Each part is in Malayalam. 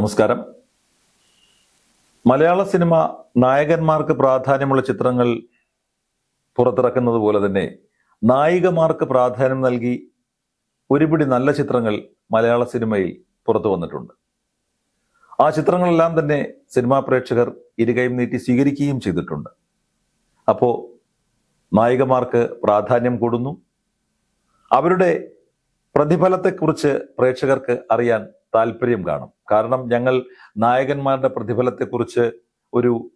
നമസ്കാരം. മലയാള സിനിമ നായകന്മാർക്ക് പ്രാധാന്യമുള്ള ചിത്രങ്ങൾ പുറത്തിറക്കുന്നത് പോലെ തന്നെ നായികമാർക്ക് പ്രാധാന്യം നൽകി ഒരുപിടി നല്ല ചിത്രങ്ങൾ മലയാള സിനിമയിൽ പുറത്തു വന്നിട്ടുണ്ട്. ആ ചിത്രങ്ങളെല്ലാം തന്നെ സിനിമാ പ്രേക്ഷകർ ഇരുകൈയും നീട്ടി സ്വീകരിക്കുകയും ചെയ്തിട്ടുണ്ട്. അപ്പോൾ നായികമാർക്ക് പ്രാധാന്യം കൂടുന്നു. അവരുടെ പ്രതിഫലത്തെക്കുറിച്ച് പ്രേക്ഷകർക്ക് അറിയാൻ താല്പര്യം കാണും. കാരണം ഞങ്ങൾ നായകന്മാരുടെ പ്രതിഫലത്തെക്കുറിച്ച് ഒരു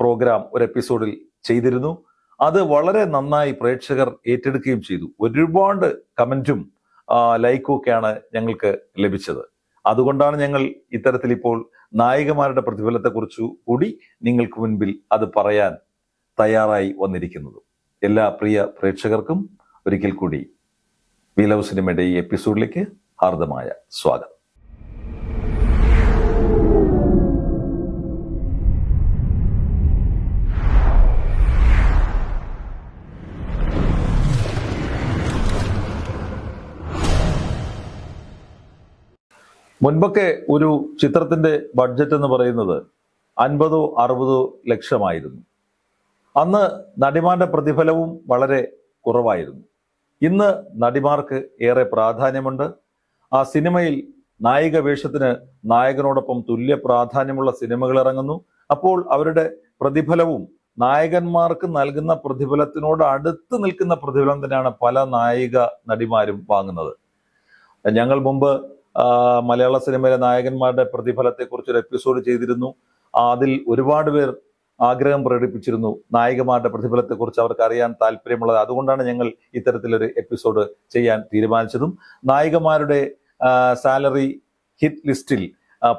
പ്രോഗ്രാം ഒരു എപ്പിസോഡിൽ ചെയ്തിരുന്നു. അത് വളരെ നന്നായി പ്രേക്ഷകർ ഏറ്റെടുക്കുകയും ചെയ്തു. ഒരുപാട് കമന്റും ലൈക്കും ഒക്കെയാണ് ഞങ്ങൾക്ക് ലഭിച്ചത്. അതുകൊണ്ടാണ് ഞങ്ങൾ ഇത്തരത്തിൽ ഇപ്പോൾ നായികമാരുടെ പ്രതിഫലത്തെക്കുറിച്ച് കൂടി നിങ്ങൾക്ക് മുൻപിൽ അത് പറയാൻ തയ്യാറായി വന്നിരിക്കുന്നത്. എല്ലാ പ്രിയ പ്രേക്ഷകർക്കും ഒരിക്കൽ കൂടി വി ലവ് സിനിമയുടെ ഈ എപ്പിസോഡിലേക്ക് ഹാർദമായ സ്വാഗതം. മുൻപൊക്കെ ഒരു ചിത്രത്തിന്റെ ബഡ്ജറ്റ് എന്ന് പറയുന്നത് അൻപതോ അറുപതോ ലക്ഷമായിരുന്നു. അന്ന് നടിമാരുടെ പ്രതിഫലവും വളരെ കുറവായിരുന്നു. ഇന്ന് നടിമാർക്ക് ഏറെ പ്രാധാന്യമുണ്ട്. ആ സിനിമയിൽ നായിക വേഷത്തിന് നായകനോടൊപ്പം തുല്യ പ്രാധാന്യമുള്ള സിനിമകൾ ഇറങ്ങുന്നു. അപ്പോൾ അവരുടെ പ്രതിഫലവും നായകന്മാർക്ക് നൽകുന്ന പ്രതിഫലത്തിനോട് അടുത്ത് നിൽക്കുന്ന പ്രതിഫലം തന്നെയാണ് പല നായിക നടിമാരും വാങ്ങുന്നത്. ഞങ്ങൾ മുമ്പ് മലയാള സിനിമയിലെ നായകന്മാരുടെ പ്രതിഫലത്തെക്കുറിച്ച് ഒരു എപ്പിസോഡ് ചെയ്തിരുന്നു. അതിൽ ഒരുപാട് പേർ ആഗ്രഹം പ്രകടിപ്പിച്ചിരുന്നു. നായികമാരുടെ പ്രതിഫലത്തെക്കുറിച്ച് അവർക്ക് അറിയാൻ താല്പര്യമുള്ളത്. അതുകൊണ്ടാണ് ഞങ്ങൾ ഇത്തരത്തിലൊരു എപ്പിസോഡ് ചെയ്യാൻ തീരുമാനിച്ചതും. നായികമാരുടെ സാലറി ഹിറ്റ് ലിസ്റ്റിൽ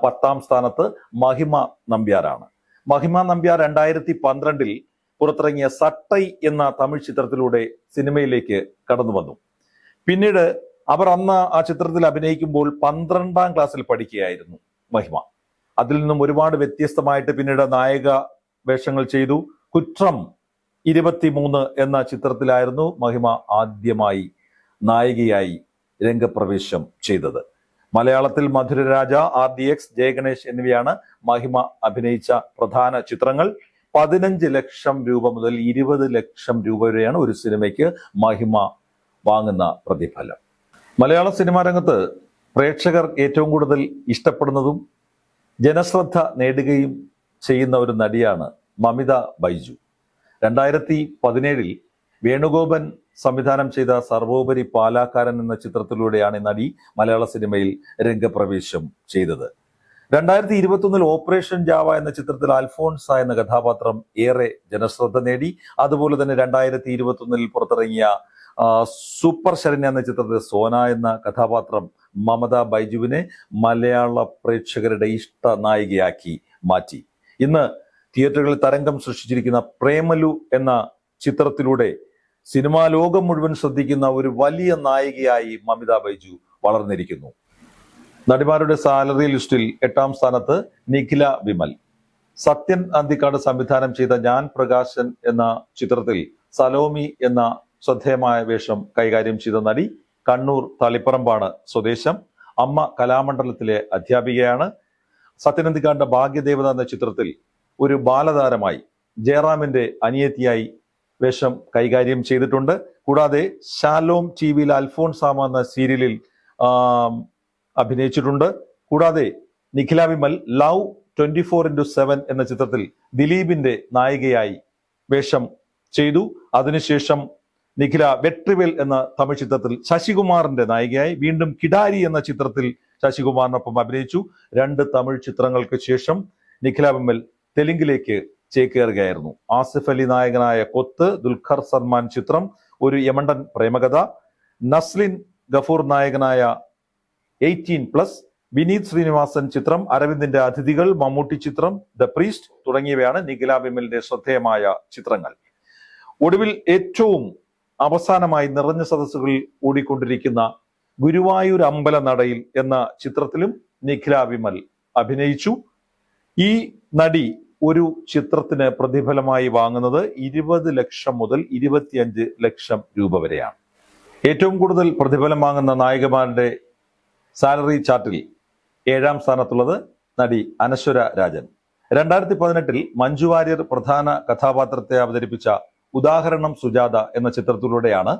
പത്താം സ്ഥാനത്ത് മഹിമ നമ്പ്യാരാണ്. മഹിമ നമ്പ്യാർ രണ്ടായിരത്തി പന്ത്രണ്ടിൽ പുറത്തിറങ്ങിയ സട്ടൈ എന്ന തമിഴ് ചിത്രത്തിലൂടെ സിനിമയിലേക്ക് കടന്നു വന്നു. പിന്നീട് അവർ അന്ന് ആ ചിത്രത്തിൽ അഭിനയിക്കുമ്പോൾ പന്ത്രണ്ടാം ക്ലാസ്സിൽ പഠിക്കുകയായിരുന്നു മഹിമ. അതിൽ നിന്നും ഒരുപാട് വ്യത്യസ്തമായിട്ട് പിന്നീട് നായക വേഷങ്ങൾ ചെയ്തു. കുറ്റം ഇരുപത്തിമൂന്ന് എന്ന ചിത്രത്തിലായിരുന്നു മഹിമ ആദ്യമായി നായികയായി രംഗപ്രവേശം ചെയ്തത്. മലയാളത്തിൽ Madhuraraja R D X Jayaganesh എന്നിവയാണ് മഹിമ അഭിനയിച്ച പ്രധാന ചിത്രങ്ങൾ. പതിനഞ്ച് ലക്ഷം രൂപ മുതൽ ഇരുപത് ലക്ഷം രൂപ വരെയാണ് ഒരു സിനിമയ്ക്ക് മഹിമ വാങ്ങുന്ന പ്രതിഫലം. മലയാള സിനിമാ രംഗത്ത് പ്രേക്ഷകർ ഏറ്റവും കൂടുതൽ ഇഷ്ടപ്പെടുന്നതും ജനശ്രദ്ധ നേടുകയും ചെയ്യുന്ന ഒരു നടിയാണ് മമിത ബൈജു. രണ്ടായിരത്തി പതിനേഴിൽ വേണുഗോപൻ സംവിധാനം ചെയ്ത സർവോപരി പാലാക്കാരൻ എന്ന ചിത്രത്തിലൂടെയാണ് നടി മലയാള സിനിമയിൽ രംഗപ്രവേശം ചെയ്തത്. രണ്ടായിരത്തി ഇരുപത്തൊന്നിൽ ഓപ്പറേഷൻ ജാവ എന്ന ചിത്രത്തിൽ അൽഫോൺസ എന്ന കഥാപാത്രം ഏറെ ജനശ്രദ്ധ നേടി. അതുപോലെ തന്നെ രണ്ടായിരത്തി ഇരുപത്തൊന്നിൽ പുറത്തിറങ്ങിയ സൂപ്പർ ശരണ്യ എന്ന ചിത്രത്തിൽ സോന എന്ന കഥാപാത്രം മമത ബൈജുവിനെ മലയാള പ്രേക്ഷകരുടെ ഇഷ്ട നായികയാക്കി മാറ്റി. ഇന്ന് തിയേറ്ററുകളിൽ തരംഗം സൃഷ്ടിച്ചിരിക്കുന്ന പ്രേമലു എന്ന ചിത്രത്തിലൂടെ സിനിമാ ലോകം മുഴുവൻ ശ്രദ്ധിക്കുന്ന ഒരു വലിയ നായികയായി മമിത ബൈജു വളർന്നിരിക്കുന്നു. നടിമാരുടെ സാലറി ലിസ്റ്റിൽ എട്ടാം സ്ഥാനത്ത് നിഖില വിമൽ. സത്യൻ അന്തിക്കാട് സംവിധാനം ചെയ്ത ഞാൻ പ്രകാശൻ എന്ന ചിത്രത്തിൽ സലോമി എന്ന ശ്രദ്ധേയമായ വേഷം കൈകാര്യം ചെയ്ത നടി കണ്ണൂർ തളിപ്പറമ്പാണ് സ്വദേശം. അമ്മ കലാമണ്ഡലത്തിലെ അധ്യാപികയാണ്. സത്യനന്ദിക്കാടിന്റെ ഭാഗ്യദേവത എന്ന ചിത്രത്തിൽ ഒരു ബാലതാരമായി ജയറാമിന്റെ അനിയത്തിയായി വേഷം കൈകാര്യം ചെയ്തിട്ടുണ്ട്. കൂടാതെ ഷാലോം ടി വിയിൽ അൽഫോൺസാമ എന്ന സീരിയലിൽ അഭിനയിച്ചിട്ടുണ്ട്. കൂടാതെ Nikhila Vimal love twenty four into seven എന്ന ചിത്രത്തിൽ ദിലീപിന്റെ നായികയായി വേഷം ചെയ്തു. അതിനുശേഷം നിഖില വെട്രിവെൽ എന്ന തമിഴ് ചിത്രത്തിൽ ശശികുമാറിന്റെ നായികയായി വീണ്ടും കിടാരി എന്ന ചിത്രത്തിൽ ശശികുമാറിനൊപ്പം അഭിനയിച്ചു. രണ്ട് തമിഴ് ചിത്രങ്ങൾക്ക് ശേഷം നിഖില വിമൽ തെലുങ്കിലേക്ക് ചേക്കേറുകയായിരുന്നു. ആസിഫ് അലി നായകനായ കൊത്ത് ദുൽഖർ സൽമാൻ ചിത്രം ഒരു യമണ്ടൻ പ്രേമകഥ നസ്ലിൻ ഗഫൂർ നായകനായ എയ്റ്റീൻ പ്ലസ് വിനീത് ശ്രീനിവാസൻ ചിത്രം അരവിന്ദിന്റെ അതിഥികൾ മമ്മൂട്ടി ചിത്രം ദ പ്രീസ്റ്റ് തുടങ്ങിയവയാണ് നിഖില വിമലിന്റെ ശ്രദ്ധേയമായ ചിത്രങ്ങൾ. ഒടുവിൽ ഏറ്റവും അവസാനമായി നിറഞ്ഞ സദസ്സുകളിൽ ഓടിക്കൊണ്ടിരിക്കുന്ന ഗുരുവായൂർ അമ്പല നടയിൽ എന്ന ചിത്രത്തിലും നിഖില വിമൽ അഭിനയിച്ചു. ഈ നടി ഒരു ചിത്രത്തിന് പ്രതിഫലമായി വാങ്ങുന്നത് ഇരുപത് ലക്ഷം മുതൽ ഇരുപത്തിയഞ്ച് ലക്ഷം രൂപ വരെയാണ്. ഏറ്റവും കൂടുതൽ പ്രതിഫലം വാങ്ങുന്ന നായികമാരുടെ സാലറി ചാർട്ടിൽ ഏഴാം സ്ഥാനത്തുള്ളത് നടി അനശ്വര രാജൻ. രണ്ടായിരത്തി പതിനെട്ടിൽ മഞ്ജു വാര്യർ പ്രധാന കഥാപാത്രത്തെ അവതരിപ്പിച്ച ഉദാഹരണം സുജാത എന്ന ചിത്രത്തിലൂടെയാണ്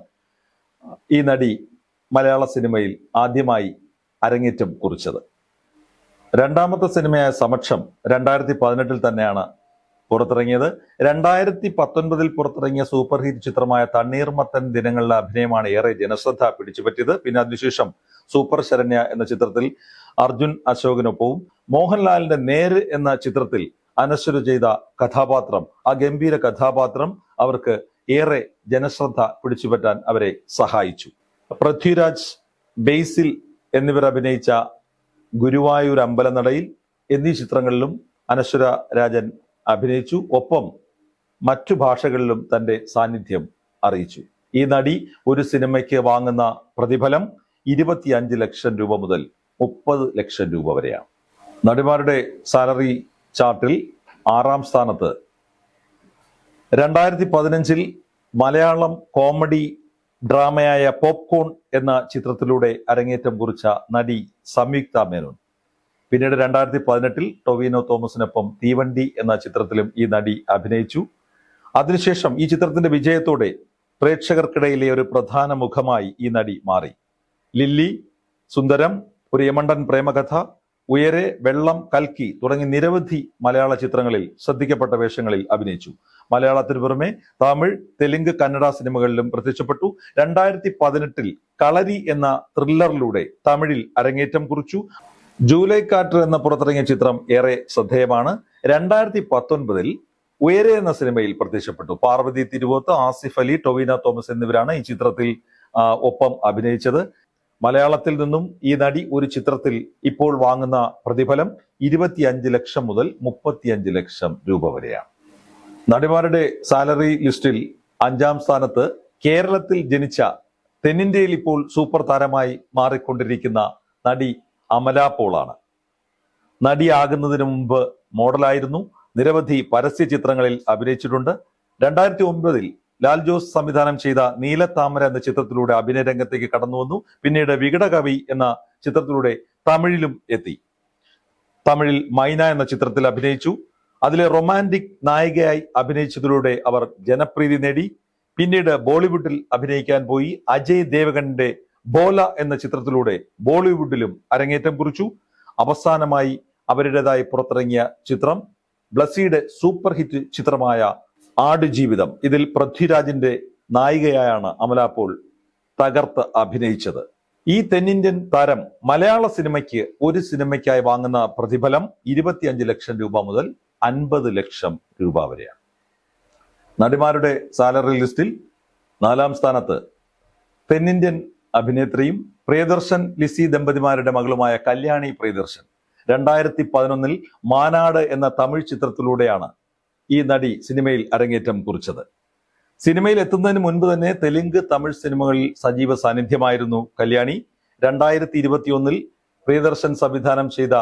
ഈ നടി മലയാള സിനിമയിൽ ആദ്യമായി അരങ്ങേറ്റം കുറിച്ചത്. രണ്ടാമത്തെ സിനിമയായ സമക്ഷം രണ്ടായിരത്തി പതിനെട്ടിൽ തന്നെയാണ് പുറത്തിറങ്ങിയത്. രണ്ടായിരത്തി പത്തൊൻപതിൽ പുറത്തിറങ്ങിയ സൂപ്പർ ഹിറ്റ് ചിത്രമായ തണ്ണീർമത്തൻ ദിനങ്ങളിലെ അഭിനയമാണ് ഏറെ ജനശ്രദ്ധ പിടിച്ചുപറ്റിയത്. പിന്നെ അതിനുശേഷം സൂപ്പർ ശരണ്യ എന്ന ചിത്രത്തിൽ അർജുൻ അശോകനൊപ്പവും മോഹൻലാലിന്റെ നേര് എന്ന ചിത്രത്തിൽ അനശ്വര ചെയ്ത കഥാപാത്രം ആ ഗംഭീര കഥാപാത്രം അവർക്ക് ഏറെ ജനശ്രദ്ധ പിടിച്ചുപറ്റാൻ അവരെ സഹായിച്ചു. പൃഥ്വിരാജ് ബേസിൽ എന്നിവർ അഭിനയിച്ച ഗുരുവായൂർ അമ്പലനടയിൽ എന്നീ ചിത്രങ്ങളിലും അനശ്വര രാജൻ അഭിനയിച്ചു. ഒപ്പം മറ്റു ഭാഷകളിലും തന്റെ സാന്നിധ്യം അറിയിച്ചു. ഈ നടി ഒരു സിനിമയ്ക്ക് വാങ്ങുന്ന പ്രതിഫലം ഇരുപത്തിയഞ്ച് ലക്ഷം രൂപ മുതൽ മുപ്പത് ലക്ഷം രൂപ വരെയാണ്. നടിമാരുടെ സാലറി ചാർട്ടിൽ ആറാം സ്ഥാനത്ത് രണ്ടായിരത്തി പതിനഞ്ചിൽ മലയാളം കോമഡി ഡ്രാമയായ പോപ്കോൺ എന്ന ചിത്രത്തിലൂടെ അരങ്ങേറ്റം കുറിച്ച നടി സംയുക്ത മേനോൻ. പിന്നീട് രണ്ടായിരത്തി പതിനെട്ടിൽ ടൊവിനോ തോമസിനൊപ്പം തീവണ്ടി എന്ന ചിത്രത്തിലും ഈ നടി അഭിനയിച്ചു. അതിനുശേഷം ഈ ചിത്രത്തിന്റെ വിജയത്തോടെ പ്രേക്ഷകർക്കിടയിലെ ഒരു പ്രധാന മുഖമായി ഈ നടി മാറി. ലില്ലി സുന്ദരം ഒരു യമണ്ടൻ പ്രേമകഥ ഉയരെ വെള്ളം കൽക്കി തുടങ്ങി നിരവധി മലയാള ചിത്രങ്ങളിൽ ശ്രദ്ധിക്കപ്പെട്ട വേഷങ്ങളിൽ അഭിനയിച്ചു. മലയാളത്തിന് പുറമെ തമിഴ് തെലുങ്ക് കന്നഡ സിനിമകളിലും പ്രത്യക്ഷപ്പെട്ടു. രണ്ടായിരത്തി പതിനെട്ടിൽ കളരി എന്ന ത്രില്ലറിലൂടെ തമിഴിൽ അരങ്ങേറ്റം കുറിച്ചു. ജൂലൈ കാറ്റർ എന്ന പുറത്തിറങ്ങിയ ചിത്രം ഏറെ ശ്രദ്ധേയമാണ്. രണ്ടായിരത്തി പത്തൊൻപതിൽ ഉയരെ എന്ന സിനിമയിൽ പ്രത്യക്ഷപ്പെട്ടു. പാർവതി തിരുവോത്ത് ആസിഫ് അലി ടൊവീന തോമസ് എന്നിവരാണ് ഈ ചിത്രത്തിൽ ഒപ്പം അഭിനയിച്ചത്. മലയാളത്തിൽ നിന്നും ഈ നടി ഒരു ചിത്രത്തിൽ ഇപ്പോൾ വാങ്ങുന്ന പ്രതിഫലം ഇരുപത്തിയഞ്ച് ലക്ഷം മുതൽ മുപ്പത്തിയഞ്ച് ലക്ഷം രൂപ വരെയാണ്. നടിമാരുടെ സാലറി ലിസ്റ്റിൽ അഞ്ചാം സ്ഥാനത്ത് കേരളത്തിൽ ജനിച്ച തെന്നിന്ത്യയിൽ ഇപ്പോൾ സൂപ്പർ താരമായി മാറിക്കൊണ്ടിരിക്കുന്ന നടി അമല പോളാണ്. നടിയാകുന്നതിന് മുമ്പ് മോഡലായിരുന്നു. നിരവധി പരസ്യ ചിത്രങ്ങളിൽ അഭിനയിച്ചിട്ടുണ്ട്. രണ്ടായിരത്തി ഒൻപതിൽ ലാൽ ജോസ് സംവിധാനം ചെയ്ത നീലത്താമര എന്ന ചിത്രത്തിലൂടെ അഭിനയ രംഗത്തേക്ക് കടന്നു വന്നു. പിന്നീട് വികടകവി എന്ന ചിത്രത്തിലൂടെ തമിഴിലും എത്തി. തമിഴിൽ മൈന എന്ന ചിത്രത്തിൽ അഭിനയിച്ചു. അതിലെ റൊമാന്റിക് നായികയായി അഭിനയിച്ചതിലൂടെ അവർ ജനപ്രീതി നേടി. പിന്നീട് ബോളിവുഡിൽ അഭിനയിക്കാൻ പോയി. അജയ് ദേവഗണിന്റെ ബോല എന്ന ചിത്രത്തിലൂടെ ബോളിവുഡിലും അരങ്ങേറ്റം കുറിച്ചു. അവസാനമായി അവരുടേതായി പുറത്തിറങ്ങിയ ചിത്രം ബ്ലസ്സിയുടെ സൂപ്പർ ഹിറ്റ് ചിത്രമായ ആടുജീവിതം. ഇതിൽ പൃഥ്വിരാജിന്റെ നായികയായാണ് അമല പോൾ തകർത്ത് അഭിനയിച്ചത്. ഈ തെന്നിന്ത്യൻ താരം മലയാള സിനിമയ്ക്ക് ഒരു സിനിമയ്ക്കായി വാങ്ങുന്ന പ്രതിഫലം ഇരുപത്തിയഞ്ച് ലക്ഷം രൂപ മുതൽ അൻപത് ലക്ഷം രൂപ വരെയാണ്. നടിമാരുടെ സാലറി ലിസ്റ്റിൽ നാലാം സ്ഥാനത്ത് തെന്നിന്ത്യൻ അഭിനേത്രിയും പ്രിയദർശൻ ലിസി ദമ്പതിമാരുടെ മകളുമായ കല്യാണി പ്രിയദർശൻ. രണ്ടായിരത്തി പതിനൊന്നിൽ മാനാട് എന്ന തമിഴ് ചിത്രത്തിലൂടെയാണ് ഈ നടി സിനിമയിൽ അരങ്ങേറ്റം കുറിച്ചത്. സിനിമയിൽ എത്തുന്നതിന് മുൻപ് തന്നെ തെലുങ്ക് തമിഴ് സിനിമകളിൽ സജീവ സാന്നിധ്യമായിരുന്നു കല്യാണി. രണ്ടായിരത്തി ഇരുപത്തിയൊന്നിൽ പ്രിയദർശൻ സംവിധാനം ചെയ്ത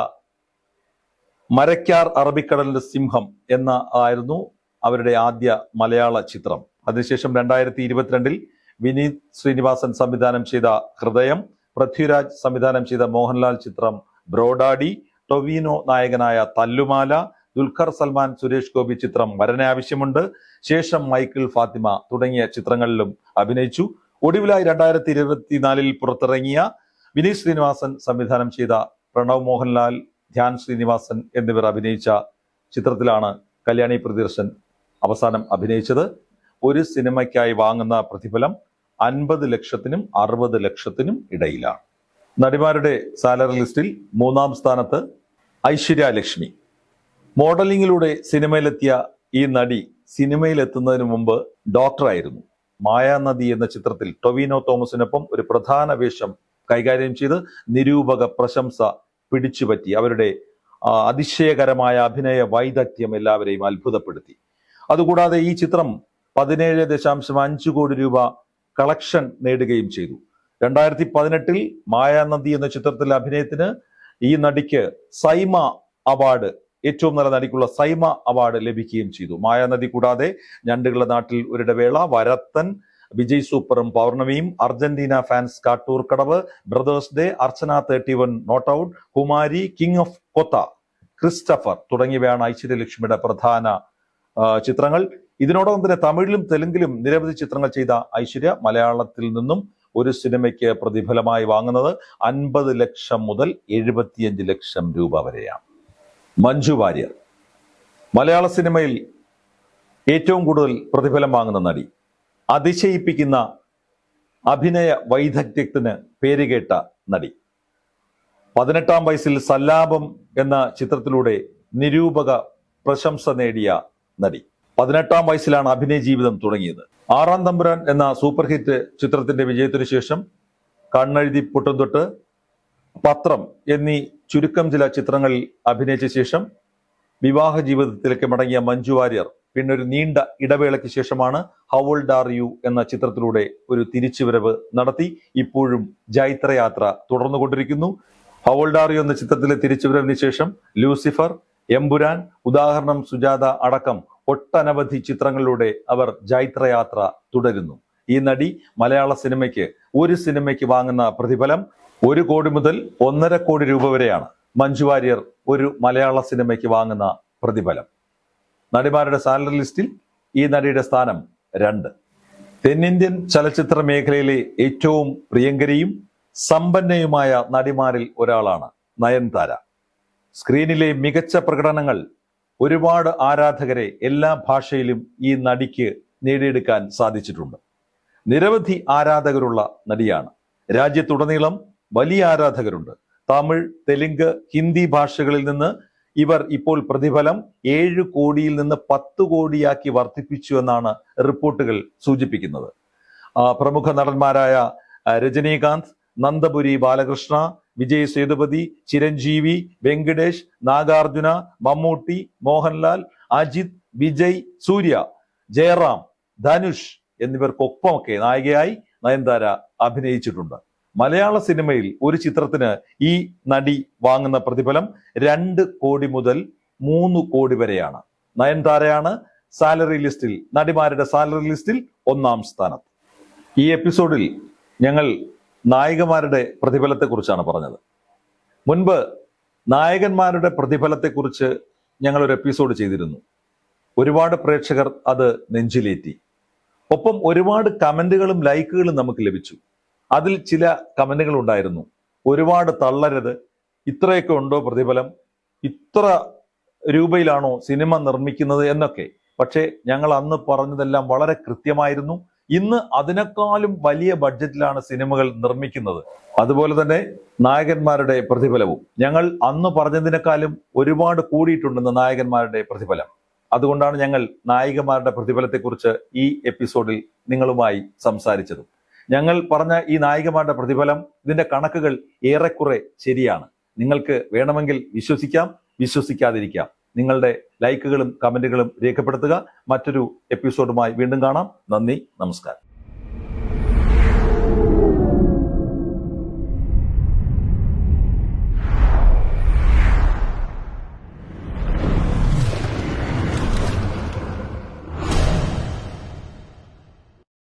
മരക്കാർ അറബിക്കടലിന്റെ സിംഹം എന്ന ആയിരുന്നു അവരുടെ ആദ്യ മലയാള ചിത്രം. അതിനുശേഷം രണ്ടായിരത്തി ഇരുപത്തിരണ്ടിൽ വിനീത് ശ്രീനിവാസൻ സംവിധാനം ചെയ്ത ഹൃദയം പൃഥ്വിരാജ് സംവിധാനം ചെയ്ത മോഹൻലാൽ ചിത്രം ബ്രോഡാഡി ടൊവീനോ നായകനായ തല്ലുമാല ദുൽഖർ സൽമാൻ സുരേഷ് ഗോപി ചിത്രം വരനാവശ്യമുണ്ട് ശേഷം മൈക്കിൾ ഫാത്തിമ തുടങ്ങിയ ചിത്രങ്ങളിലും അഭിനയിച്ചു. ഒടുവിലായി രണ്ടായിരത്തി ഇരുപത്തിനാലിൽ പുറത്തിറങ്ങിയ വിനീത് ശ്രീനിവാസൻ സംവിധാനം ചെയ്ത പ്രണവ് മോഹൻലാൽ ധ്യാൻ ശ്രീനിവാസൻ എന്നിവർ അഭിനയിച്ച ചിത്രത്തിലാണ് കല്യാണി പ്രദർശൻ അവസാനം അഭിനയിച്ചത്. ഒരു സിനിമയ്ക്കായി വാങ്ങുന്ന പ്രതിഫലം അൻപത് ലക്ഷത്തിനും അറുപത് ലക്ഷത്തിനും ഇടയിലാണ്. നടിമാരുടെ സാലറി ലിസ്റ്റിൽ മൂന്നാം സ്ഥാനത്ത് ഐശ്വര്യ ലക്ഷ്മി. മോഡലിംഗിലൂടെ സിനിമയിലെത്തിയ ഈ നടി സിനിമയിലെത്തുന്നതിന് മുമ്പ് ഡോക്ടറായിരുന്നു. മായാനദി എന്ന ചിത്രത്തിൽ ടൊവിനോ തോമസിനൊപ്പം ഒരു പ്രധാന വേഷം കൈകാര്യം ചെയ്ത് നിരൂപക പ്രശംസ പിടിച്ചുപറ്റി. അവരുടെ അതിശയകരമായ അഭിനയ വൈദഗ്ധ്യം എല്ലാവരെയും അത്ഭുതപ്പെടുത്തി. അതുകൂടാതെ ഈ ചിത്രം പതിനേഴ് ദശാംശം അഞ്ച് കോടി രൂപ കളക്ഷൻ നേടുകയും ചെയ്തു. രണ്ടായിരത്തി പതിനെട്ടിൽ മായാനദി എന്ന ചിത്രത്തിലെ അഭിനയത്തിന് ഈ നടിക്ക് സൈമ അവാർഡ് ഏറ്റവും നല്ല നടിക്കുള്ള സൈമ അവാർഡ് ലഭിക്കുകയും ചെയ്തു. മായാനദി കൂടാതെ ഞണ്ടുകളുടെ നാട്ടിൽ ഒരിടവേള വരത്തൻ വിജയ് സൂപ്പറും പൗർണമിയും Argentina fans Kattoor Kadavu brothers day Archana thirty one not out Kumari king of Kotha Christopher തുടങ്ങിയവയാണ് ഐശ്വര്യലക്ഷ്മിയുടെ പ്രധാന ചിത്രങ്ങൾ. ഇതിനോടൊപ്പം തന്നെ തമിഴിലും തെലുങ്കിലും നിരവധി ചിത്രങ്ങൾ ചെയ്ത ഐശ്വര്യ മലയാളത്തിൽ നിന്നും ഒരു സിനിമയ്ക്ക് പ്രതിഫലമായി വാങ്ങുന്നത് അൻപത് ലക്ഷം മുതൽ എഴുപത്തിയഞ്ച് ലക്ഷം രൂപ വരെയാണ്. മഞ്ജു വാര്യർ. മലയാള സിനിമയിൽ ഏറ്റവും കൂടുതൽ പ്രതിഫലം വാങ്ങുന്ന നടി. അതിശയിപ്പിക്കുന്ന അഭിനയ വൈദഗ്ധ്യത്തിന് പേരുകേട്ട നടി. പതിനെട്ടാം വയസ്സിൽ സല്ലാപം എന്ന ചിത്രത്തിലൂടെ നിരൂപക പ്രശംസ നേടിയ നടി. പതിനെട്ടാം വയസ്സിലാണ് അഭിനയ ജീവിതം തുടങ്ങിയത്. ആറാം തമ്പുരാൻ എന്ന സൂപ്പർ ഹിറ്റ് ചിത്രത്തിന്റെ വിജയത്തിനു ശേഷം കണ്ണെഴുതി പൊട്ടും തൊട്ട് പത്രം എന്നീ ചുരുക്കം ചില ചിത്രങ്ങളിൽ അഭിനയിച്ച ശേഷം വിവാഹ ജീവിതത്തിലേക്ക് മടങ്ങിയ മഞ്ജു വാര്യർ പിന്നെ ഒരു നീണ്ട ഇടവേളയ്ക്ക് ശേഷമാണ് ഹൗൾഡ് ആർ യു എന്ന ചിത്രത്തിലൂടെ ഒരു തിരിച്ചുവരവ് നടത്തി. ഇപ്പോഴും ജൈത്രയാത്ര തുടർന്നുകൊണ്ടിരിക്കുന്നു. ഹൗൾഡ് ആർ യു എന്ന ചിത്രത്തിലെ തിരിച്ചുവരവിന് ശേഷം ലൂസിഫർ എംപുരാൻ ഉദാഹരണം സുജാത അടക്കം ഒട്ടനവധി ചിത്രങ്ങളിലൂടെ അവർ ജൈത്രയാത്ര തുടരുന്നു. ഈ നടി മലയാള സിനിമയ്ക്ക് ഒരു സിനിമയ്ക്ക് വാങ്ങുന്ന പ്രതിഫലം ഒരു കോടി മുതൽ ഒന്നര കോടി രൂപ വരെയാണ് മഞ്ജു വാര്യർ ഒരു മലയാള സിനിമയ്ക്ക് വാങ്ങുന്ന പ്രതിഫലം. നടിമാരുടെ സാലറി ലിസ്റ്റിൽ ഈ നടിയുടെ സ്ഥാനം രണ്ട്. തെന്നിന്ത്യൻ ചലച്ചിത്ര മേഖലയിലെ ഏറ്റവും പ്രിയങ്കരിയും സമ്പന്നയുമായ നടിമാരിൽ ഒരാളാണ് നയൻതാര. സ്ക്രീനിലെ മികച്ച പ്രകടനങ്ങൾ ഒരുപാട് ആരാധകരെ എല്ലാ ഭാഷയിലും ഈ നടിക്ക് നേടിയെടുക്കാൻ സാധിച്ചിട്ടുണ്ട്. നിരവധി ആരാധകരുള്ള നടിയാണ്. രാജ്യത്തുടനീളം വലിയ ആരാധകരുണ്ട്. തമിഴ് തെലുങ്ക് ഹിന്ദി ഭാഷകളിൽ നിന്ന് ഇവർ ഇപ്പോൾ പ്രതിഫലം ഏഴ് കോടിയിൽ നിന്ന് പത്ത് കോടിയാക്കി വർദ്ധിപ്പിച്ചു എന്നാണ് റിപ്പോർട്ടുകൾ സൂചിപ്പിക്കുന്നത്. പ്രമുഖ നടന്മാരായ രജനീകാന്ത് നന്ദപുരി ബാലകൃഷ്ണ വിജയ് സേതുപതി ചിരഞ്ജീവി വെങ്കടേഷ് നാഗാർജുന മമ്മൂട്ടി മോഹൻലാൽ അജിത് വിജയ് സൂര്യ ജയറാം ധനുഷ് എന്നിവർക്കൊപ്പമൊക്കെ നായികയായി നയൻതാര അഭിനയിച്ചിട്ടുണ്ട്. മലയാള സിനിമയിൽ ഒരു ചിത്രത്തിന് ഈ നടി വാങ്ങുന്ന പ്രതിഫലം രണ്ട് കോടി മുതൽ മൂന്ന് കോടി വരെയാണ്. നയൻതാരയാണ് സാലറി ലിസ്റ്റിൽ നടിമാരുടെ സാലറി ലിസ്റ്റിൽ ഒന്നാം സ്ഥാനത്ത്. ഈ എപ്പിസോഡിൽ ഞങ്ങൾ നായികമാരുടെ പ്രതിഫലത്തെക്കുറിച്ചാണ് പറഞ്ഞത്. മുൻപ് നായകന്മാരുടെ പ്രതിഫലത്തെക്കുറിച്ച് ഞങ്ങൾ ഒരു എപ്പിസോഡ് ചെയ്തിരുന്നു. ഒരുപാട് പ്രേക്ഷകർ അത് നെഞ്ചിലേറ്റി. ഒപ്പം ഒരുപാട് കമന്റുകളും ലൈക്കുകളും നമുക്ക് ലഭിച്ചു. അതിൽ ചില കമന്റുകൾ ഉണ്ടായിരുന്നു. ഒരുപാട് തള്ളരുത്. ഇത്രയൊക്കെ ഉണ്ടോ പ്രതിഫലം? ഇത്ര രൂപയിലാണോ സിനിമ നിർമ്മിക്കുന്നത് എന്നൊക്കെ. പക്ഷേ ഞങ്ങൾ അന്ന് പറഞ്ഞതെല്ലാം വളരെ കൃത്യമായിരുന്നു. ഇന്ന് അതിനേക്കാളും വലിയ ബഡ്ജറ്റിലാണ് സിനിമകൾ നിർമ്മിക്കുന്നത്. അതുപോലെ തന്നെ നായകന്മാരുടെ പ്രതിഫലവും. ഞങ്ങൾ അന്ന് പറഞ്ഞതിനേക്കാളും ഒരുപാട് കൂടിയിട്ടുണ്ടെന്ന് നായകന്മാരുടെ പ്രതിഫലം. അതുകൊണ്ടാണ് ഞങ്ങൾ നായികമാരുടെ പ്രതിഫലത്തെക്കുറിച്ച് ഈ എപ്പിസോഡിൽ നിങ്ങളുമായി സംസാരിച്ചത്. ഞങ്ങൾ പറഞ്ഞ ഈ നായികമാരുടെ പ്രതിഫലം ഇതിന്റെ കണക്കുകൾ ഏറെക്കുറെ ശരിയാണ്. നിങ്ങൾക്ക് വേണമെങ്കിൽ വിശ്വസിക്കാം വിശ്വസിക്കാതിരിക്കാം. നിങ്ങളുടെ ലൈക്കുകളും കമന്റുകളും രേഖപ്പെടുത്തുക. മറ്റൊരു എപ്പിസോഡുമായി വീണ്ടും കാണാം. നന്ദി നമസ്കാരം.